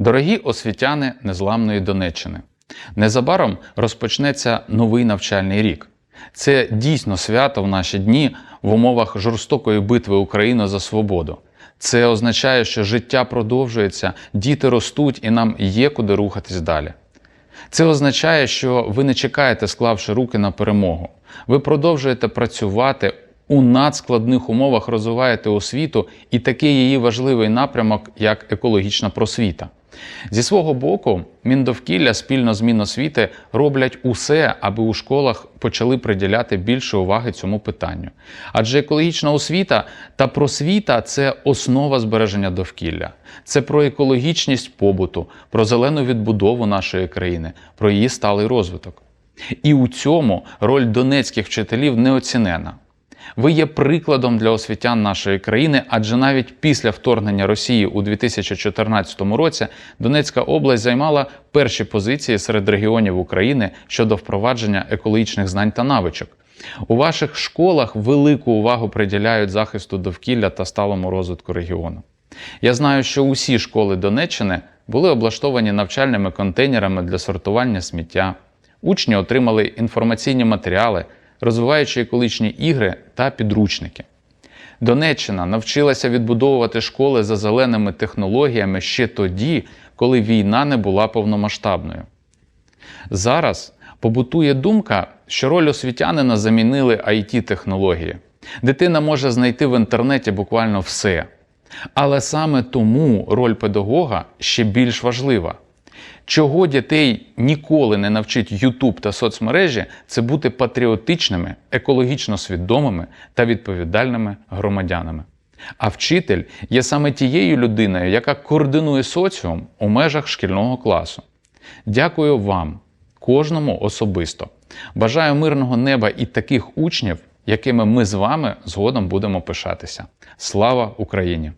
Дорогі освітяни незламної Донеччини, незабаром розпочнеться новий навчальний рік. Це дійсно свято в наші дні в умовах жорстокої битви України за свободу. Це означає, що життя продовжується, діти ростуть і нам є куди рухатись далі. Це означає, що ви не чекаєте, склавши руки на перемогу. Ви продовжуєте працювати у надскладних умовах, розвиваєте освіту і такий її важливий напрямок, як екологічна просвіта. Зі свого боку, Міндовкілля спільно з Міносвіти роблять усе, аби у школах почали приділяти більше уваги цьому питанню. Адже екологічна освіта та просвіта це основа збереження довкілля. Це про екологічність побуту, про зелену відбудову нашої країни, про її сталий розвиток. І у цьому роль донецьких вчителів неоцінена. Ви є прикладом для освітян нашої країни, адже навіть після вторгнення Росії у 2014 році Донецька область займала перші позиції серед регіонів України щодо впровадження екологічних знань та навичок. У ваших школах велику увагу приділяють захисту довкілля та сталому розвитку регіону. Я знаю, що усі школи Донеччини були облаштовані навчальними контейнерами для сортування сміття. Учні отримали інформаційні матеріали, розвиваючи екологічні ігри та підручники. Донеччина навчилася відбудовувати школи за зеленими технологіями ще тоді, коли війна не була повномасштабною. Зараз побутує думка, що роль освітянина замінили it технології Дитина може знайти в інтернеті буквально все. Але саме тому роль педагога ще більш важлива. Чого дітей ніколи не навчить YouTube та соцмережі, це бути патріотичними, екологічно свідомими та відповідальними громадянами. А вчитель є саме тією людиною, яка координує соціум у межах шкільного класу. Дякую вам, кожному особисто. Бажаю мирного неба і таких учнів, якими ми з вами згодом будемо пишатися. Слава Україні!